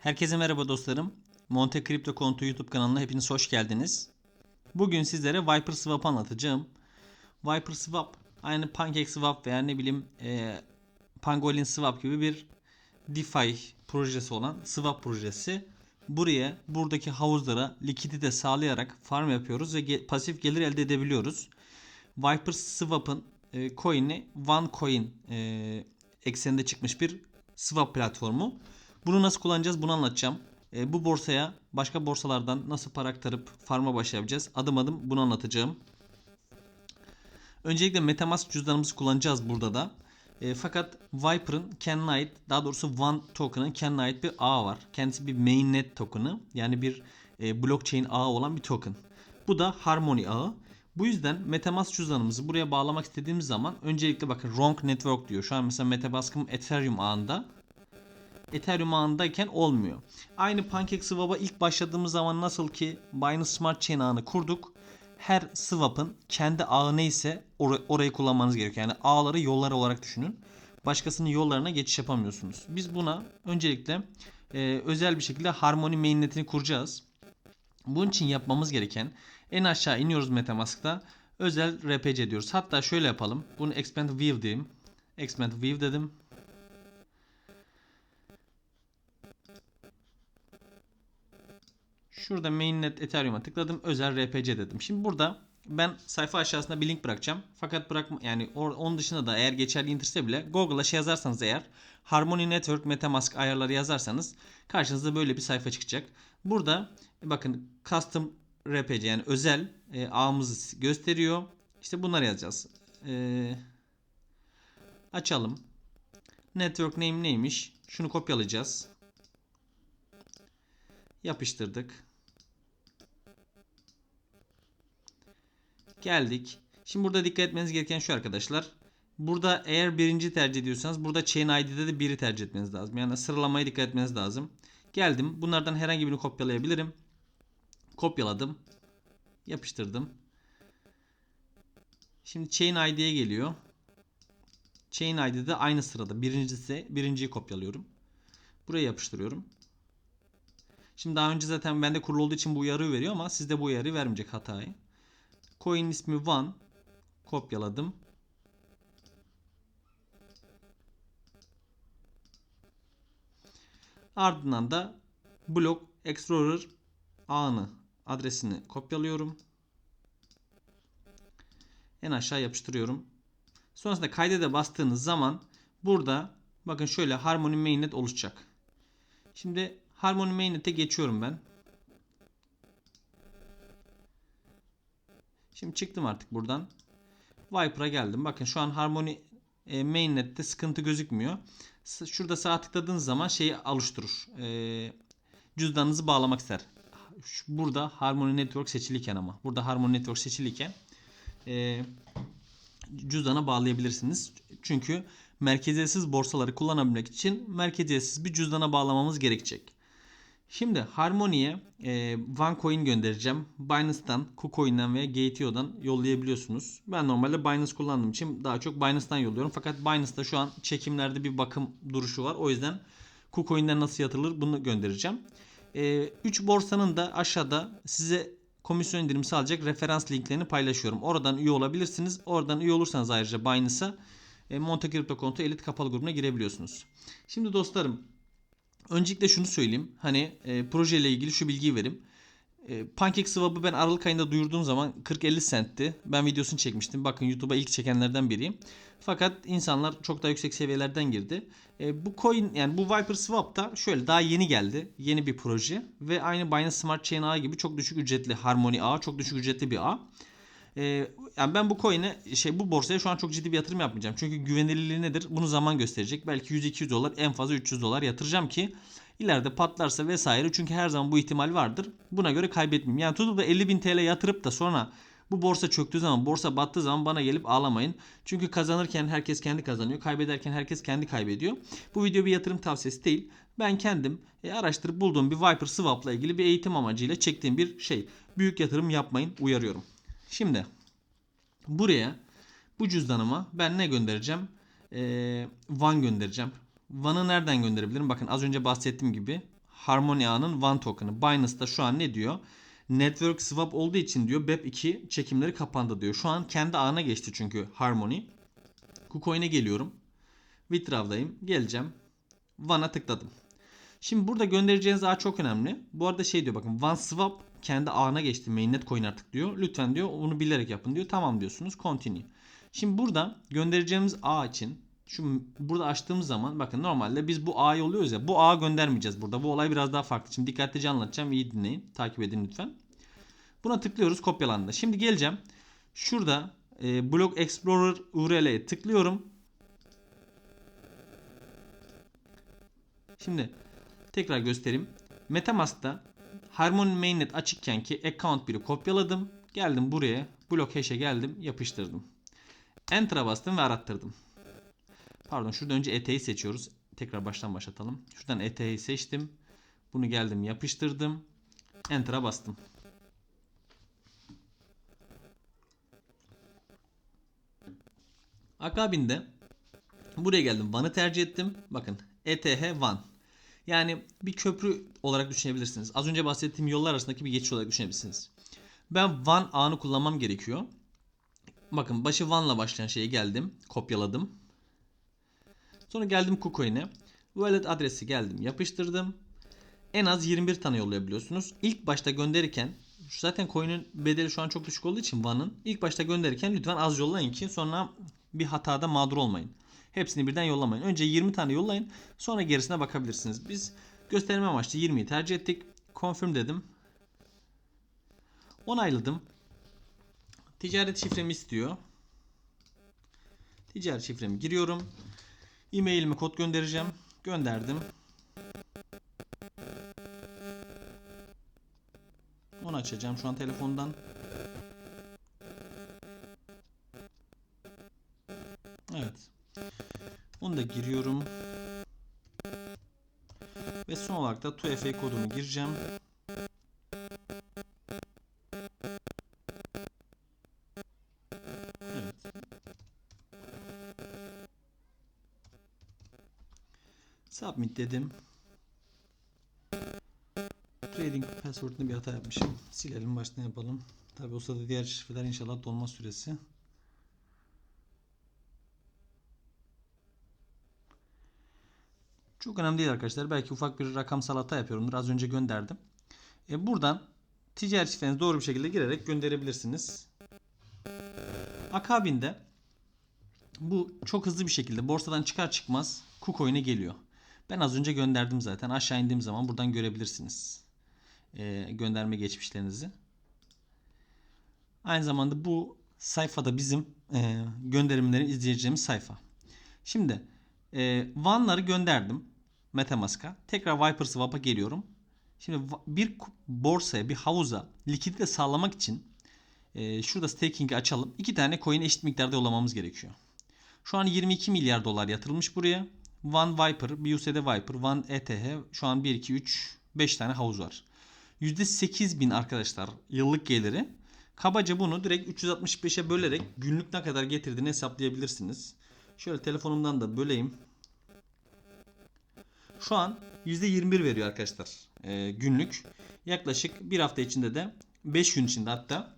Herkese merhaba dostlarım. Monte Crypto Kontu YouTube kanalına hepiniz hoş geldiniz. Bugün sizlere Viper Swap anlatacağım. Viper Swap aynı Pancake Swap veya ne bileyim e, Pangolin Swap gibi bir DeFi projesi olan swap projesi. Buraya buradaki havuzlara likidite sağlayarak farm yapıyoruz ve ge- pasif gelir elde edebiliyoruz. Viper Swap'ın e, coin'i OneCoin e, ekseninde çıkmış bir swap platformu. Bunu nasıl kullanacağız bunu anlatacağım. E, bu borsaya başka borsalardan nasıl para aktarıp farma başlayacağız adım adım bunu anlatacağım. Öncelikle Metamask cüzdanımızı kullanacağız burada da. E, fakat Viper'ın kendine ait daha doğrusu One token'ın kendine ait bir ağı var. Kendisi bir mainnet token'ı yani bir e, blockchain ağı olan bir token. Bu da Harmony ağı. Bu yüzden Metamask cüzdanımızı buraya bağlamak istediğimiz zaman öncelikle bakın wrong network diyor. Şu an mesela Metamask'ım Ethereum ağında. Ethereum ağındayken olmuyor. Aynı PancakeSwap'a ilk başladığımız zaman nasıl ki Binance Smart Chain ağını kurduk. Her swap'ın kendi ağı neyse or- orayı kullanmanız gerekiyor. Yani ağları yollar olarak düşünün. Başkasının yollarına geçiş yapamıyorsunuz. Biz buna öncelikle e, özel bir şekilde Harmony mainnetini kuracağız. Bunun için yapmamız gereken en aşağı iniyoruz Metamask'ta. Özel RPC diyoruz. Hatta şöyle yapalım. Bunu expand view diyeyim. Expand view dedim. Şurada mainnet Ethereum'a tıkladım. Özel RPC dedim. Şimdi burada ben sayfa aşağısında bir link bırakacağım. Fakat bırakma yani or- onun dışında da eğer geçerli indirse bile Google'a şey yazarsanız eğer Harmony Network Metamask ayarları yazarsanız karşınıza böyle bir sayfa çıkacak. Burada bakın custom RPC yani özel e, ağımızı gösteriyor. İşte bunları yazacağız. E, açalım. Network name neymiş? Şunu kopyalayacağız. Yapıştırdık. Geldik. Şimdi burada dikkat etmeniz gereken şu arkadaşlar. Burada eğer birinci tercih ediyorsanız burada chain ID'de de biri tercih etmeniz lazım. Yani sıralamaya dikkat etmeniz lazım. Geldim. Bunlardan herhangi birini kopyalayabilirim. Kopyaladım. Yapıştırdım. Şimdi chain ID'ye geliyor. Chain ID'de aynı sırada. Birincisi, birinciyi kopyalıyorum. Buraya yapıştırıyorum. Şimdi daha önce zaten bende kurulu olduğu için bu uyarıyı veriyor ama sizde bu uyarıyı vermeyecek hatayı. Coin ismi one. Kopyaladım. Ardından da Block Explorer ağını adresini kopyalıyorum. En aşağı yapıştırıyorum. Sonrasında kaydede bastığınız zaman burada bakın şöyle Harmony Mainnet oluşacak. Şimdi Harmony Mainnet'e geçiyorum ben. Şimdi çıktım artık buradan. Viper'a geldim. Bakın şu an Harmony e, Mainnet'te sıkıntı gözükmüyor. Şurada sağ tıkladığınız zaman şeyi oluşturur. E, cüzdanınızı bağlamak ister. Burada Harmony Network seçiliyken ama. Burada Harmony Network seçiliyken e, cüzdana bağlayabilirsiniz. Çünkü merkeziyetsiz borsaları kullanabilmek için merkeziyetsiz bir cüzdana bağlamamız gerekecek. Şimdi Harmony'ye e, OneCoin göndereceğim. Binance'tan, KuCoin'den veya Gateo'dan yollayabiliyorsunuz. Ben normalde Binance kullandığım için daha çok Binance'tan yolluyorum. Fakat Binance'da şu an çekimlerde bir bakım duruşu var. O yüzden KuCoin'den nasıl yatırılır bunu göndereceğim. 3 borsanın da aşağıda size komisyon indirimi sağlayacak referans linklerini paylaşıyorum. Oradan üye olabilirsiniz. Oradan üye olursanız ayrıca Binance'a e, Monte Crypto Konto Elit kapalı grubuna girebiliyorsunuz. Şimdi dostlarım Öncelikle şunu söyleyeyim. Hani e, projeyle ilgili şu bilgiyi vereyim. E, PancakeSwap'ı ben Aralık ayında duyurduğum zaman 40-50 centti. Ben videosunu çekmiştim. Bakın YouTube'a ilk çekenlerden biriyim. Fakat insanlar çok daha yüksek seviyelerden girdi. E, bu coin yani bu Viper Swap da şöyle daha yeni geldi. Yeni bir proje ve aynı Binance Smart Chain ağı gibi çok düşük ücretli Harmony ağı, çok düşük ücretli bir ağ. Ee, yani ben bu coin'e şey bu borsaya şu an çok ciddi bir yatırım yapmayacağım. Çünkü güvenilirliği nedir? Bunu zaman gösterecek. Belki 100-200 dolar en fazla 300 dolar yatıracağım ki ileride patlarsa vesaire. Çünkü her zaman bu ihtimal vardır. Buna göre kaybetmeyeyim. Yani tutup da 50 bin TL yatırıp da sonra bu borsa çöktüğü zaman, borsa battığı zaman bana gelip ağlamayın. Çünkü kazanırken herkes kendi kazanıyor. Kaybederken herkes kendi kaybediyor. Bu video bir yatırım tavsiyesi değil. Ben kendim e, araştırıp bulduğum bir Viper Swap'la ilgili bir eğitim amacıyla çektiğim bir şey. Büyük yatırım yapmayın uyarıyorum. Şimdi buraya bu cüzdanıma ben ne göndereceğim? Ee, Van göndereceğim. Van'ı nereden gönderebilirim? Bakın az önce bahsettiğim gibi Harmony ağının one token'ı. Binance'da şu an ne diyor? Network swap olduğu için diyor BEP2 çekimleri kapandı diyor. Şu an kendi ağına geçti çünkü Harmony. KuCoin'e geliyorum. Withdraw'dayım. Geleceğim. One'a tıkladım. Şimdi burada göndereceğiniz ağ çok önemli. Bu arada şey diyor bakın One Swap kendi ağına geçti. Mainnet coin artık diyor. Lütfen diyor bunu bilerek yapın diyor. Tamam diyorsunuz. Continue. Şimdi burada göndereceğimiz ağ için şu burada açtığımız zaman bakın normalde biz bu ağa yolluyoruz ya. Bu ağa göndermeyeceğiz burada. Bu olay biraz daha farklı. Şimdi dikkatlice anlatacağım. İyi dinleyin. Takip edin lütfen. Buna tıklıyoruz. Kopyalandı. Şimdi geleceğim. Şurada e, Block Explorer URL'ye tıklıyorum. Şimdi tekrar göstereyim. Metamask'ta Harmony Mainnet açıkken ki account 1'i kopyaladım. Geldim buraya. Block hash'e geldim. Yapıştırdım. Enter'a bastım ve arattırdım. Pardon şurada önce ET'yi seçiyoruz. Tekrar baştan başlatalım. Şuradan ET'yi seçtim. Bunu geldim yapıştırdım. Enter'a bastım. Akabinde buraya geldim. Van'ı tercih ettim. Bakın ETH Van. Yani bir köprü olarak düşünebilirsiniz. Az önce bahsettiğim yollar arasındaki bir geçiş olarak düşünebilirsiniz. Ben Van ağını kullanmam gerekiyor. Bakın başı Van'la başlayan şeye geldim. Kopyaladım. Sonra geldim KuCoin'e. Wallet adresi geldim. Yapıştırdım. En az 21 tane yollayabiliyorsunuz. İlk başta gönderirken zaten coin'in bedeli şu an çok düşük olduğu için Van'ın ilk başta gönderirken lütfen az yollayın ki sonra bir hatada mağdur olmayın. Hepsini birden yollamayın. Önce 20 tane yollayın. Sonra gerisine bakabilirsiniz. Biz gösterme amaçlı 20'yi tercih ettik. Confirm dedim. Onayladım. Ticaret şifremi istiyor. Ticaret şifremi giriyorum. E-mailime kod göndereceğim. Gönderdim. Onu açacağım şu an telefondan. Onu da giriyorum. Ve son olarak da 2FA kodumu gireceğim. Evet. Submit dedim. Trading password'da bir hata yapmışım. Silelim baştan yapalım. Tabi o sırada diğer şifreler inşallah dolma süresi. Çok önemli değil arkadaşlar. Belki ufak bir rakamsal hata yapıyorumdur. Az önce gönderdim. E buradan ticari şifrenizi doğru bir şekilde girerek gönderebilirsiniz. Akabinde bu çok hızlı bir şekilde borsadan çıkar çıkmaz KuCoin'e geliyor. Ben az önce gönderdim zaten. Aşağı indiğim zaman buradan görebilirsiniz. E, gönderme geçmişlerinizi. Aynı zamanda bu sayfada bizim e, gönderimleri izleyeceğimiz sayfa. Şimdi e, Van'ları gönderdim Metamask'a. Tekrar Viper Swap'a geliyorum. Şimdi bir borsaya, bir havuza likidite sağlamak için e, şurada staking'i açalım. İki tane coin eşit miktarda yollamamız gerekiyor. Şu an 22 milyar dolar yatırılmış buraya. One Viper, bir USD Viper, One ETH şu an 1, 2, 3, 5 tane havuz var. %8 bin arkadaşlar yıllık geliri. Kabaca bunu direkt 365'e bölerek günlük ne kadar getirdiğini hesaplayabilirsiniz. Şöyle telefonumdan da böleyim. Şu an %21 veriyor arkadaşlar e, günlük. Yaklaşık bir hafta içinde de 5 gün içinde hatta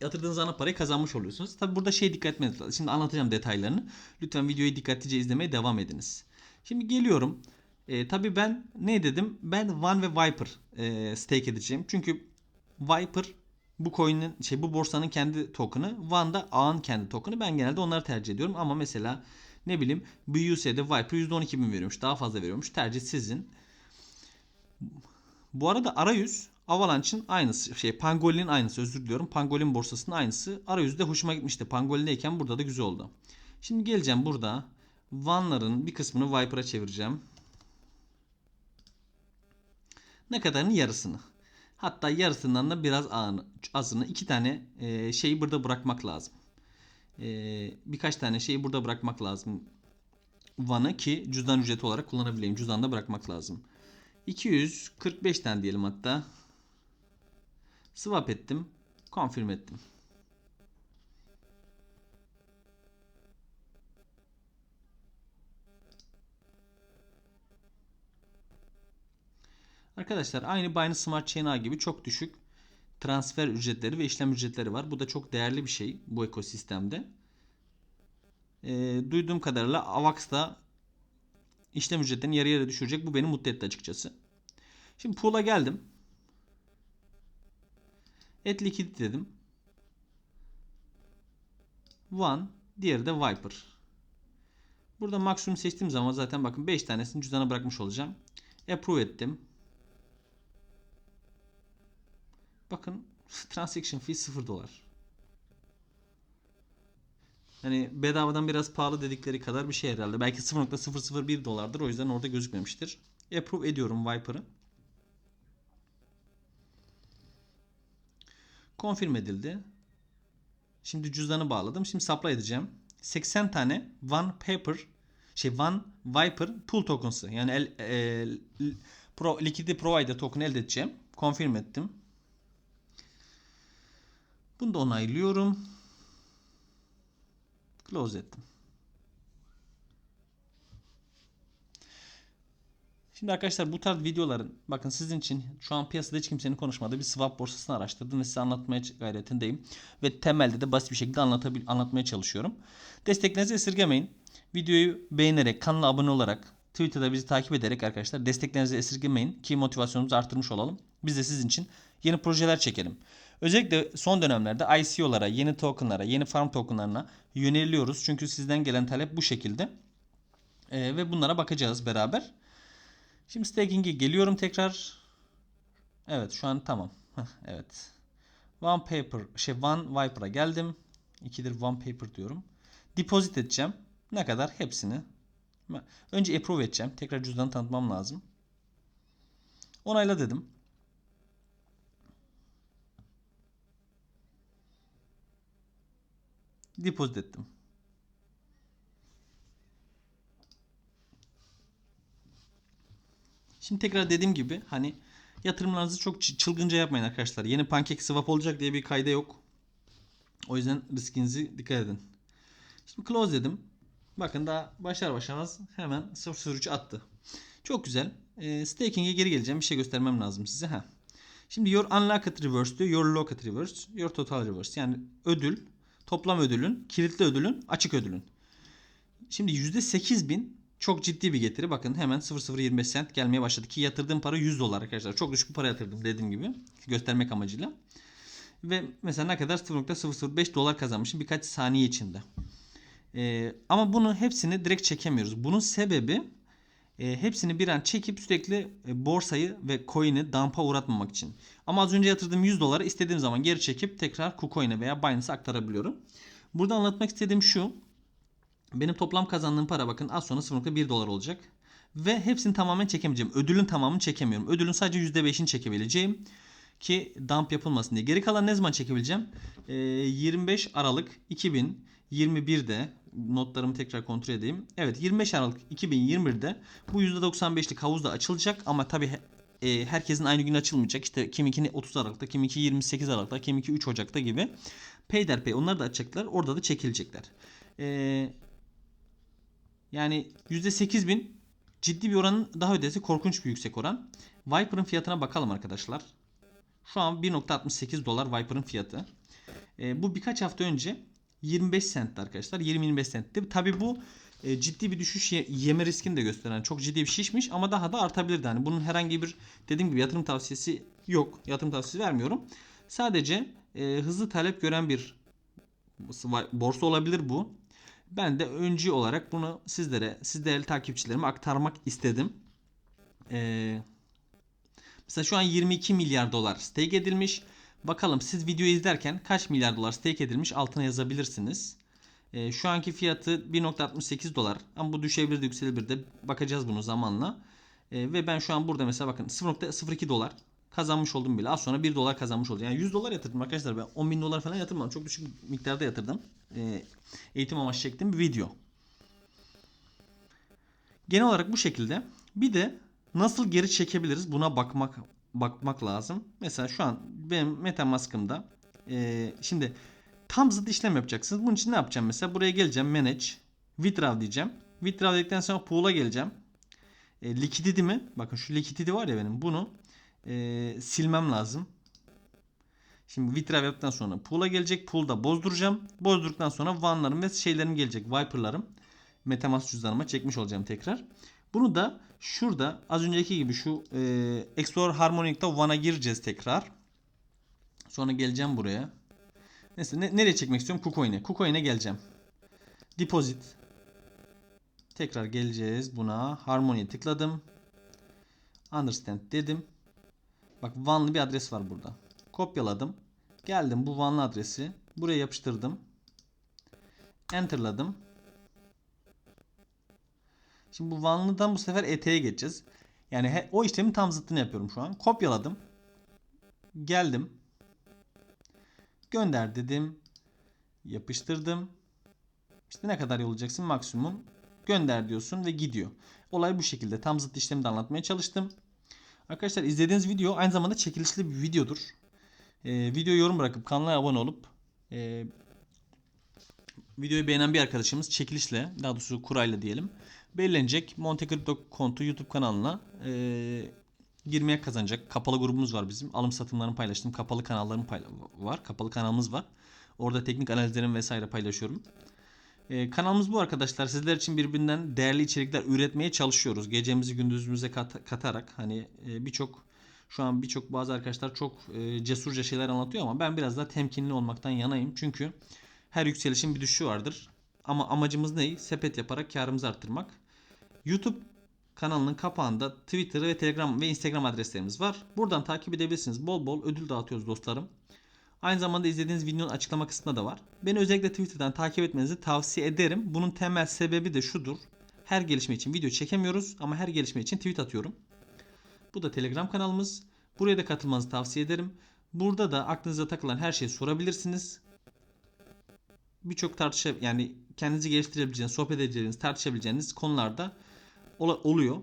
yatırdığınız ana parayı kazanmış oluyorsunuz. Tabi burada şey dikkat etmeniz lazım. Şimdi anlatacağım detaylarını. Lütfen videoyu dikkatlice izlemeye devam ediniz. Şimdi geliyorum. E, tabii ben ne dedim? Ben One ve Viper e, stake edeceğim. Çünkü Viper bu coin'in şey bu borsanın kendi token'ı, One da ağın kendi token'ı. Ben genelde onları tercih ediyorum ama mesela ne bileyim BUS'de Viper %12 bin veriyormuş. Daha fazla veriyormuş. Tercih sizin. Bu arada arayüz Avalanche'ın aynısı. Şey Pangolin'in aynısı. Özür diliyorum. Pangolin borsasının aynısı. Arayüzü de hoşuma gitmişti. Pangolin'deyken burada da güzel oldu. Şimdi geleceğim burada. Van'ların bir kısmını Viper'a çevireceğim. Ne kadarını yarısını. Hatta yarısından da biraz azını. iki tane e, şeyi burada bırakmak lazım. E, birkaç tane şeyi burada bırakmak lazım. Van'ı ki cüzdan ücreti olarak kullanabileyim. Cüzdanda bırakmak lazım. 245 tane diyelim hatta. Swap ettim. Confirm ettim. Arkadaşlar aynı Binance Smart Chain gibi çok düşük transfer ücretleri ve işlem ücretleri var. Bu da çok değerli bir şey bu ekosistemde. Ee, duyduğum kadarıyla Avax da işlem ücretlerini yarı yarıya düşürecek. Bu beni mutlu etti açıkçası. Şimdi pool'a geldim. Et liquidity dedim. One, diğeri de Viper. Burada maksimum seçtiğim zaman zaten bakın 5 tanesini cüzdana bırakmış olacağım. Approve ettim. Bakın transaction fee 0 dolar. Hani bedavadan biraz pahalı dedikleri kadar bir şey herhalde. Belki 0.001 dolardır. O yüzden orada gözükmemiştir. Approve ediyorum Viper'ı. Confirm edildi. Şimdi cüzdanı bağladım. Şimdi supply edeceğim. 80 tane One Paper şey One Viper pool token'sı. Yani el, e, pro, Liquidity Provider token elde edeceğim. Confirm ettim. Bunu da onaylıyorum. Close ettim. Şimdi arkadaşlar bu tarz videoların bakın sizin için şu an piyasada hiç kimsenin konuşmadığı bir swap borsasını araştırdım ve size anlatmaya gayretindeyim. Ve temelde de basit bir şekilde anlatabil anlatmaya çalışıyorum. Desteklerinizi esirgemeyin. Videoyu beğenerek, kanala abone olarak, Twitter'da bizi takip ederek arkadaşlar desteklerinizi esirgemeyin ki motivasyonumuzu arttırmış olalım. Biz de sizin için yeni projeler çekelim. Özellikle son dönemlerde ICO'lara, yeni tokenlara, yeni farm tokenlarına yöneliyoruz. Çünkü sizden gelen talep bu şekilde. Ee, ve bunlara bakacağız beraber. Şimdi staking'e geliyorum tekrar. Evet şu an tamam. Evet. One paper şey one viper'a geldim. İkidir one paper diyorum. Deposit edeceğim. Ne kadar? Hepsini. Önce approve edeceğim. Tekrar cüzdanı tanıtmam lazım. Onayla dedim. Deposit ettim. Şimdi tekrar dediğim gibi hani yatırımlarınızı çok çılgınca yapmayın arkadaşlar. Yeni pankek swap olacak diye bir kayda yok. O yüzden riskinizi dikkat edin. Şimdi close dedim. Bakın daha başlar başlamaz hemen 003 attı. Çok güzel. E, staking'e geri geleceğim. Bir şey göstermem lazım size. Ha. Şimdi your unlocked reverse diyor. Your locked reverse. Your total reverse. Yani ödül. Toplam ödülün. Kilitli ödülün. Açık ödülün. Şimdi %8000 çok ciddi bir getiri. Bakın hemen 0025 cent gelmeye başladı ki yatırdığım para 100 dolar arkadaşlar. Çok düşük bir para yatırdım dediğim gibi. Göstermek amacıyla. Ve mesela ne kadar 0.005 dolar kazanmışım birkaç saniye içinde. Ee, ama bunu hepsini direkt çekemiyoruz. Bunun sebebi e, hepsini bir an çekip sürekli e, borsayı ve coin'i dampa uğratmamak için. Ama az önce yatırdığım 100 doları istediğim zaman geri çekip tekrar KuCoin'e veya Binance'a aktarabiliyorum. Burada anlatmak istediğim şu. Benim toplam kazandığım para bakın az sonra 0.1 dolar olacak. Ve hepsini tamamen çekemeyeceğim. Ödülün tamamını çekemiyorum. Ödülün sadece %5'ini çekebileceğim. Ki dump yapılmasın diye. Geri kalan ne zaman çekebileceğim? Ee, 25 Aralık 2021'de notlarımı tekrar kontrol edeyim. Evet 25 Aralık 2021'de bu %95'lik havuz da açılacak ama tabi e, herkesin aynı gün açılmayacak. İşte kimikini 30 Aralık'ta, kimiki 28 Aralık'ta, kimiki 3 Ocak'ta gibi. Payderpay onlar da açacaklar. Orada da çekilecekler. Ee, yani %8000 ciddi bir oranın daha ötesi korkunç bir yüksek oran. Viper'ın fiyatına bakalım arkadaşlar. Şu an 1.68 dolar Viper'ın fiyatı. E, bu birkaç hafta önce 25 centti arkadaşlar. 20-25 centti. Tabi bu e, ciddi bir düşüş ye- yeme riskini de gösteren çok ciddi bir şişmiş ama daha da artabilirdi. Yani bunun herhangi bir dediğim gibi yatırım tavsiyesi yok. Yatırım tavsiyesi vermiyorum. Sadece e, hızlı talep gören bir borsa olabilir bu. Ben de öncü olarak bunu sizlere, siz değerli takipçilerime aktarmak istedim. Ee, mesela şu an 22 milyar dolar stake edilmiş. Bakalım siz videoyu izlerken kaç milyar dolar stake edilmiş altına yazabilirsiniz. Ee, şu anki fiyatı 1.68 dolar ama bu düşebilir de yükselebilir de bakacağız bunu zamanla. Ee, ve ben şu an burada mesela bakın 0.02 dolar kazanmış oldum bile. Az sonra 1 dolar kazanmış oldum. Yani 100 dolar yatırdım arkadaşlar. Ben 10 bin dolar falan yatırmadım. Çok düşük miktarda yatırdım. Ee, eğitim amaçlı çektiğim bir video. Genel olarak bu şekilde. Bir de nasıl geri çekebiliriz buna bakmak bakmak lazım. Mesela şu an benim MetaMask'ımda e, şimdi tam zıt işlem yapacaksınız. Bunun için ne yapacağım mesela? Buraya geleceğim. Manage. Withdraw diyeceğim. Withdraw dedikten sonra pool'a geleceğim. E, liquidity mi? Bakın şu liquidity var ya benim. Bunu e, silmem lazım. Şimdi Vitrive yaptıktan sonra pool'a gelecek. Pool'da bozduracağım. Bozdurduktan sonra vanlarım ve şeylerim gelecek. Viper'larım. Metamask cüzdanıma çekmiş olacağım tekrar. Bunu da şurada az önceki gibi şu e, Explorer Harmonic'ta Van'a gireceğiz tekrar. Sonra geleceğim buraya. Neyse ne- nereye çekmek istiyorum? KuCoin'e. KuCoin'e geleceğim. Deposit. Tekrar geleceğiz buna. Harmony'e tıkladım. Understand dedim. Bak Van'lı bir adres var burada. Kopyaladım. Geldim bu Van'lı adresi. Buraya yapıştırdım. Enter'ladım. Şimdi bu Vanlı'dan bu sefer ET'ye geçeceğiz. Yani he- o işlemin tam zıttını yapıyorum şu an. Kopyaladım. Geldim. Gönder dedim. Yapıştırdım. İşte ne kadar yollayacaksın maksimum. Gönder diyorsun ve gidiyor. Olay bu şekilde. Tam zıt işlemi de anlatmaya çalıştım. Arkadaşlar izlediğiniz video aynı zamanda çekilişli bir videodur. Ee, video yorum bırakıp kanala abone olup e, videoyu beğenen bir arkadaşımız çekilişle daha doğrusu kurayla diyelim belirlenecek Monte Crypto kontu YouTube kanalına e, girmeye kazanacak. Kapalı grubumuz var bizim. Alım satımlarını paylaştım. Kapalı kanallarım payla- var. Kapalı kanalımız var. Orada teknik analizlerimi vesaire paylaşıyorum. Ee, kanalımız bu arkadaşlar. Sizler için birbirinden değerli içerikler üretmeye çalışıyoruz. Gecemizi gündüzümüze kat- katarak hani e, birçok şu an birçok bazı arkadaşlar çok e, cesurca şeyler anlatıyor ama ben biraz daha temkinli olmaktan yanayım. Çünkü her yükselişin bir düşüşü vardır. Ama amacımız ne? Sepet yaparak karımızı arttırmak. YouTube kanalının kapağında Twitter ve Telegram ve Instagram adreslerimiz var. Buradan takip edebilirsiniz. Bol bol ödül dağıtıyoruz dostlarım. Aynı zamanda izlediğiniz videonun açıklama kısmında da var. Beni özellikle Twitter'dan takip etmenizi tavsiye ederim. Bunun temel sebebi de şudur. Her gelişme için video çekemiyoruz ama her gelişme için tweet atıyorum. Bu da Telegram kanalımız. Buraya da katılmanızı tavsiye ederim. Burada da aklınıza takılan her şeyi sorabilirsiniz. Birçok tartışa yani kendinizi geliştirebileceğiniz, sohbet edeceğiniz, tartışabileceğiniz konularda oluyor.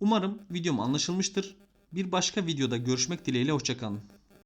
Umarım videom anlaşılmıştır. Bir başka videoda görüşmek dileğiyle hoşçakalın.